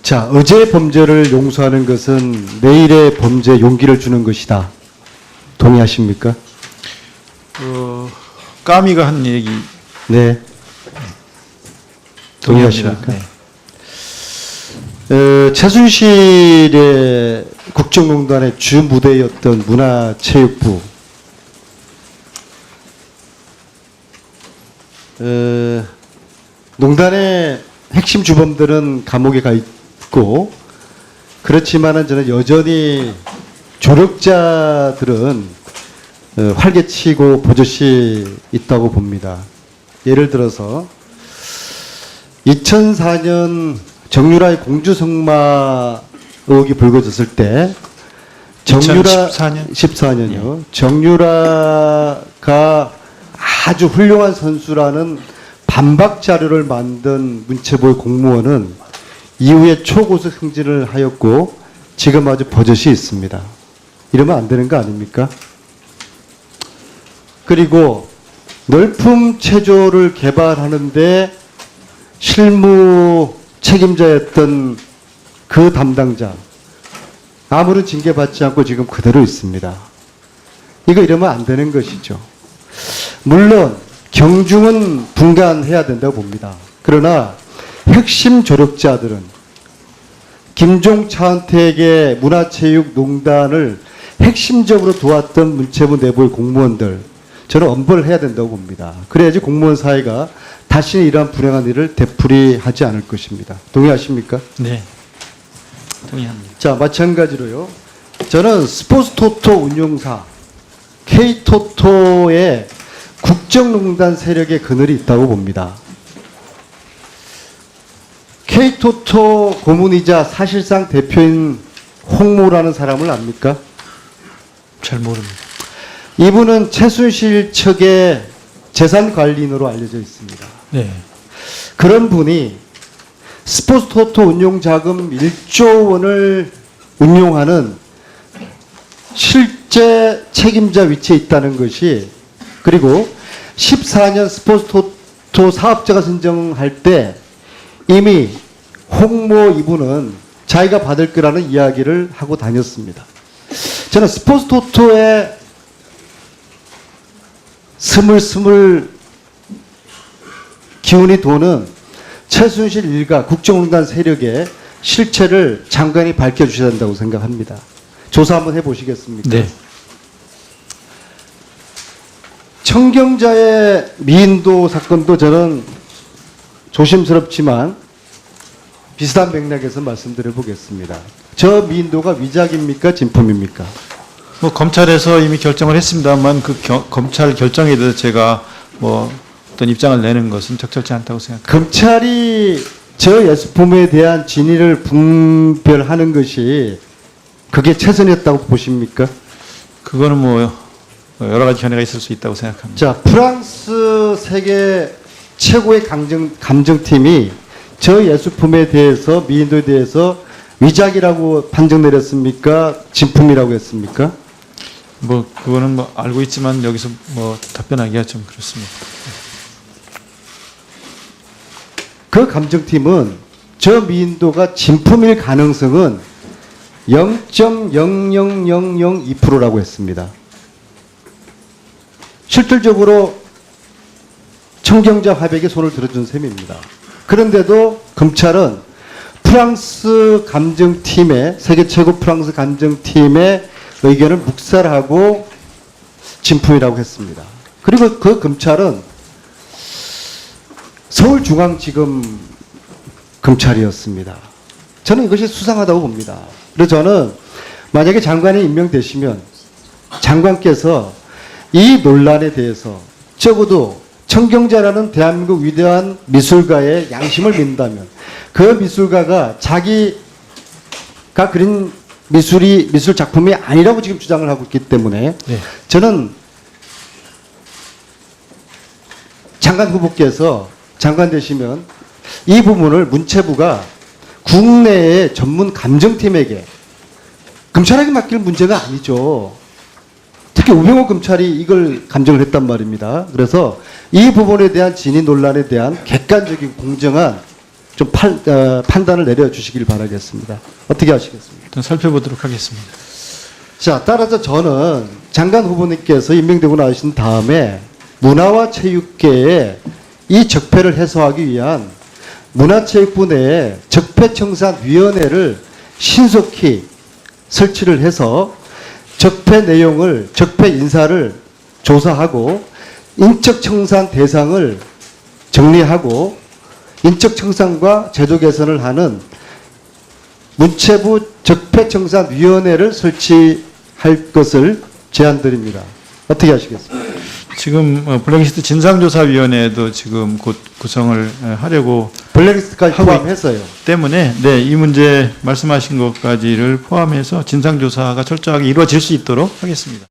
자, 어제 범죄를 용서하는 것은 내일의 범죄 용기를 주는 것이다. 동의하십니까? 어, 까미가 한 얘기 네. 동의하십니까? 네. 어, 최순실의 국정농단의 주 무대였던 문화체육부. 어, 농단의 핵심 주범들은 감옥에 가 있 고 그렇지만은 저는 여전히 조력자들은 어, 활개치고 버젓이 있다고 봅니다. 예를 들어서 2004년 정유라의 공주성마 의혹이 불거졌을 때 정유라 2014년? 14년이요. 정유라가 아주 훌륭한 선수라는 반박 자료를 만든 문체부의 공무원은 이후에 초고수 승진을 하였고 지금 아주 버젓이 있습니다. 이러면 안 되는 거 아닙니까? 그리고 널품 체조를 개발하는데 실무 책임자였던 그 담당자 아무런 징계받지 않고 지금 그대로 있습니다. 이거 이러면 안 되는 것이죠. 물론 경중은 분간해야 된다고 봅니다. 그러나 핵심 조력자들은 김종 차은택의 문화체육농단을 핵심적으로 도왔던 문체부 내부의 공무원들 저는 엄벌을 해야 된다고 봅니다. 그래야지 공무원 사회가 다시는 이러한 불행한 일을 되풀이하지 않을 것입니다. 동의하십니까? 네. 동의합니다. 자, 마찬가지로요. 저는 스포츠 토토 운용사 K토토의 국정농단 세력의 그늘이 있다고 봅니다. K토토 고문이자 사실상 대표인 홍모라는 사람을 압니까? 잘 모릅니다. 이분은 최순실 측의 재산 관리인으로 알려져 있습니다. 네. 그런 분이 스포츠 토토 운용 자금 1조 원을 운용하는 실제 책임자 위치에 있다는 것이 그리고 14년 스포츠 토토 사업자가 선정할 때 이미 홍모 이분은 자기가 받을 거라는 이야기를 하고 다녔습니다. 저는 스포츠 토토의 스물스물 기운이 도는 최순실 일가 국정농단 세력의 실체를 장관이 밝혀주셔야 된다고 생각합니다. 조사 한번 해보시겠습니까? 네. 청경자의 미인도 사건도 저는 조심스럽지만 비슷한 맥락에서 말씀드려 보겠습니다. 저 미인도가 위작입니까? 진품입니까? 뭐 검찰에서 이미 결정을 했습니다만 그 겨- 검찰 결정에 대해서 제가 뭐 어떤 입장을 내는 것은 적절치 않다고 생각합니다. 검찰이 저 예수품에 대한 진위를 분별하는 것이 그게 최선이었다고 보십니까? 그거는 뭐 여러 가지 견해가 있을 수 있다고 생각합니다. 자, 프랑스 세계 최고의 감정, 감정팀이 저 예수품에 대해서 미인도에 대해서 위작이라고 판정 내렸습니까? 진품이라고 했습니까? 뭐 그거는 뭐 알고 있지만 여기서 뭐 답변하기가 좀 그렇습니다. 그 감정팀은 저 미인도가 진품일 가능성은 0.00002%라고 했습니다. 실질적으로 청경자 화백에 손을 들어준 셈입니다. 그런데도 검찰은 프랑스 감정팀의 세계 최고 프랑스 감정팀의 의견을 묵살하고 진품이라고 했습니다. 그리고 그 검찰은 서울중앙지검 검찰이었습니다. 저는 이것이 수상하다고 봅니다. 그래서 저는 만약에 장관이 임명되시면 장관께서 이 논란에 대해서 적어도 청경자라는 대한민국 위대한 미술가의 양심을 믿는다면 그 미술가가 자기가 그린 미술이 미술 작품이 아니라고 지금 주장을 하고 있기 때문에 네. 저는 장관 후보께서 장관 되시면 이 부분을 문체부가 국내의 전문 감정팀에게 검찰에게 맡길 문제가 아니죠. 특히 우병호 검찰이 이걸 감정을 했단 말입니다. 그래서 이 부분에 대한 진위 논란에 대한 객관적이고 공정한 좀 팔- 어, 판단을 내려주시길 바라겠습니다. 어떻게 하시겠습니까? 일단 살펴보도록 하겠습니다. 자, 따라서 저는 장관 후보님께서 임명되고 나신 다음에 문화와 체육계에 이 적폐를 해소하기 위한 문화체육부 내에 적폐청산위원회를 신속히 설치를 해서 적폐 내용을, 적폐 인사를 조사하고 인적 청산 대상을 정리하고 인적 청산과 제도 개선을 하는 문체부 적폐청산위원회를 설치할 것을 제안드립니다. 어떻게 하시겠습니까? 지금 어, 블랙리스트 진상조사위원회도 지금 곧 구성을 어, 하려고 블랙리스트까지 포함해서요. 때문에 네, 이 문제 말씀하신 것까지를 포함해서 진상조사가 철저하게 이루어질 수 있도록 하겠습니다.